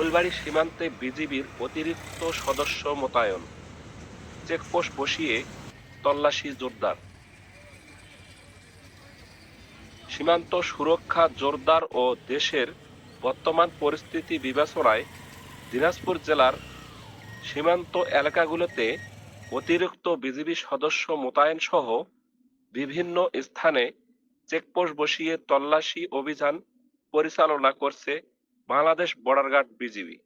ফুলবাড়ি সীমান্তে বিজিবির অতিরিক্ত সদস্য মোতায়েন। চেকপোস্ট বসিয়ে তল্লাশি জোরদার। সীমান্ত সুরক্ষা জোরদার ও দেশের বর্তমান পরিস্থিতি বিবেচনায় দিনাজপুর জেলার সীমান্ত এলাকাগুলোতে অতিরিক্ত বিজিবি সদস্য মোতায়েন সহ বিভিন্ন স্থানে চেকপোস্ট বসিয়ে তল্লাশি অভিযান পরিচালনা করছে Bangladesh border guard BGB.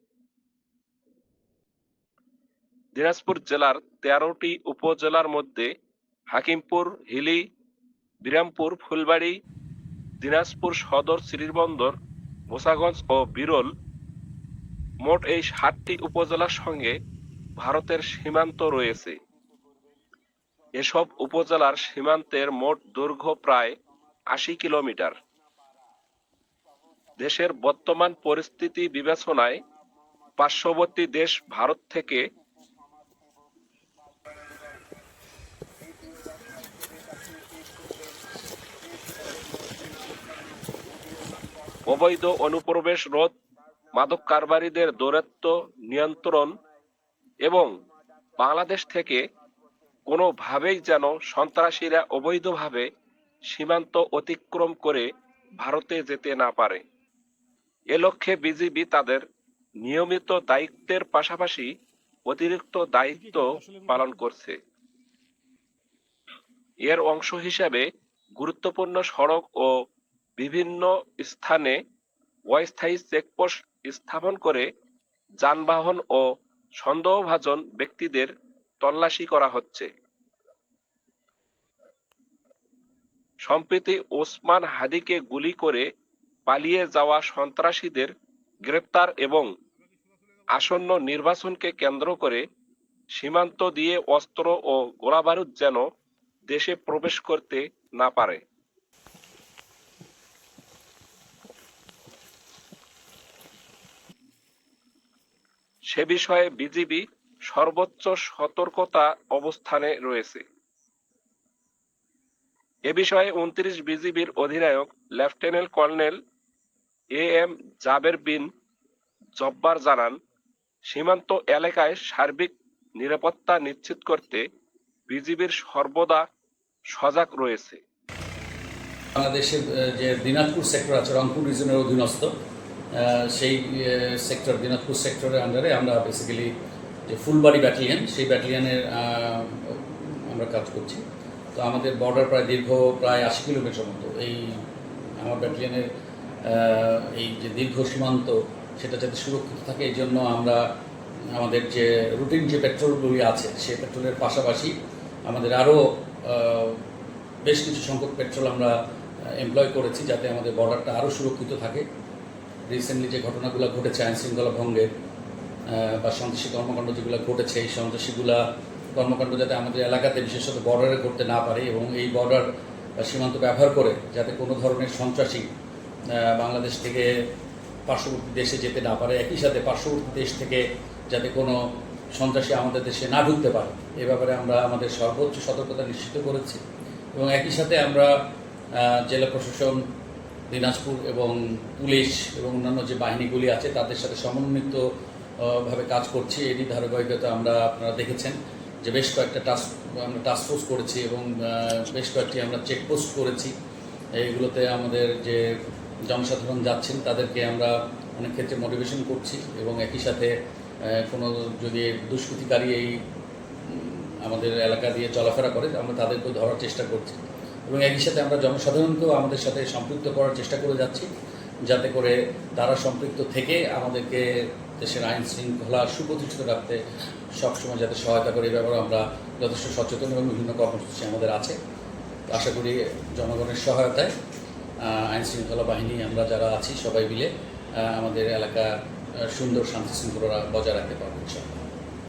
Dinajpur জেলার তেরোটি উপজেলার মধ্যে হাকিমপুর, হিলি, বিরামপুর, ফুলবাড়ি, দিনাজপুর সদর শ্রীবন্দর মোসাগঞ্জ ও বিরল মোট এই সাতটি উপজেলার সঙ্গে ভারতের সীমান্ত রয়েছে। এসব উপজেলার সীমান্তের মোট দৈর্ঘ্য প্রায় আশি কিলোমিটার। দেশের বর্তমান পরিস্থিতি বিবেচনায় পার্শ্ববর্তী দেশ ভারত থেকে অবৈধ অনুপ্রবেশ রোধ, মাদক কারবারিদের দৌরাত্ম্য নিয়ন্ত্রণ এবং বাংলাদেশ থেকে কোনোভাবেই যেন সন্ত্রাসীরা অবৈধভাবে সীমান্ত অতিক্রম করে ভারতে যেতে না পারে। এ লক্ষ্যে বিজিবি তাদের নিয়মিত দায়িত্বের পাশাপাশি অতিরিক্ত দায়িত্ব পালন করছে। এর অংশ হিসাবে গুরুত্বপূর্ণ সড়ক ও বিভিন্ন স্থানে অস্থায়ী চেকপোস্ট স্থাপন করে যানবাহন ও সন্দেহভাজন ব্যক্তিদের তল্লাশি করা হচ্ছে। সম্প্রতি ওসমান হাদিকে গুলি করে পালিয়ে যাওয়া সন্ত্রাসীদের গ্রেপ্তার এবং আসন্ন নির্বাচনকে কেন্দ্র করে সীমান্ত দিয়ে অস্ত্র ও গোলাবারুদ যেন দেশে প্রবেশ করতে না পারে। সে বিষয়ে বিজিবি সর্বোচ্চ সতর্কতা অবস্থানে রয়েছে। এ বিষয়ে উনত্রিশ বিজিবির অধিনায়ক lieutenant colonel A M Jaber bin Jabbar জানান, সীমান্ত এলাকায় সার্বিক নিরাপত্তা নিশ্চিত করতে বিজিবির সর্বদা সজাগ রয়েছে। বাংলাদেশের যে দিনাজপুর সেক্টর আছে, রংপুর রিজনের অধীনস্থ সেই সেক্টর, দিনাজপুর সেক্টরের আন্ডারে আমরা বেসিক্যালি যে ফুলবাড়ি ব্যাটালিয়ন সেই ব্যাটালিয়নের আমরা কাজ করছি। তো আমাদের বর্ডার প্রায় দীর্ঘ প্রায় আশি কিলোমিটার মতো। এই, আমার ব্যাটালিয়নের এই যে দীর্ঘ সীমান্ত সেটা যাতে সুরক্ষিত থাকে, এই জন্য আমরা আমাদের যে রুটিন যে পেট্রোলগুলি আছে, সেই পেট্রোলের পাশাপাশি আমাদের আরও বেশ কিছু সংখ্যক পেট্রোল আমরা এমপ্লয় করেছি যাতে আমাদের বর্ডারটা আরও সুরক্ষিত থাকে। রিসেন্টলি যে ঘটনাগুলো ঘটেছে আইন শৃঙ্খলা ভঙ্গের বা সন্ত্রাসী কর্মকাণ্ড যেগুলো ঘটেছে, এই সন্ত্রাসীগুলা কর্মকাণ্ড যাতে আমাদের এলাকাতে বিশেষত বর্ডারে করতে না পারে এবং এই বর্ডার সীমান্ত ব্যবহার করে যাতে কোনো ধরনের সন্ত্রাসী বাংলাদেশ থেকে পার্শ্ববর্তী দেশে যেতে না পারে একই সাথে পার্শ্ববর্তী দেশ থেকে যাতে কোনো সন্ত্রাসী আমাদের দেশে না ঢুকতে পারে। এ ব্যাপারে আমরা আমাদের সর্বোচ্চ সতর্কতা নিশ্চিত করেছি। এবং একই সাথে আমরা জেলা প্রশাসন দিনাজপুর এবং পুলিশ এবং অন্যান্য যে বাহিনীগুলি আছে তাদের সাথে সমন্বিত আহ, ভাবে কাজ করছি। এটি ধারাবাহিকতা আমরা আপনারা দেখেছেন যে বেশ কয়েকটা টাস্ক আমরা টাস্ক ফোর্স করেছি এবং বেশ কয়েকটি আমরা চেকপোস্ট করেছি। এইগুলোতে আমাদের যে জনসাধারণ যাচ্ছেন, তাদেরকে আমরা অনেক ক্ষেত্রে মোটিভেশন করছি এবং একই সাথে কোনো যদি দুষ্কৃতিকারী এই আমাদের এলাকা দিয়ে চলাফেরা করে, আমরা তাদেরকেও ধরার চেষ্টা করছি। এবং একই সাথে আমরা জনসাধারণকেও আমাদের সাথে সম্পৃক্ত করার চেষ্টা করে যাচ্ছি, যাতে করে তারা সম্পৃক্ত থেকে আমাদেরকে দেশের আইন শৃঙ্খলা সুপ্রতিষ্ঠিত রাখতে সবসময় যাতে সহায়তা করে। এই ব্যাপারে আমরা যথেষ্ট সচেতন এবং বিভিন্ন কর্মসূচি আমাদের আছে। আশা করি জনগণের সহায়তায় আহ, আইন শৃঙ্খলা বাহিনী আমরা যারা আছি সবাই মিলে আমাদের এলাকা সুন্দর শান্তি শৃঙ্খলা বজায় রাখতে পারব ইনশাআল্লাহ।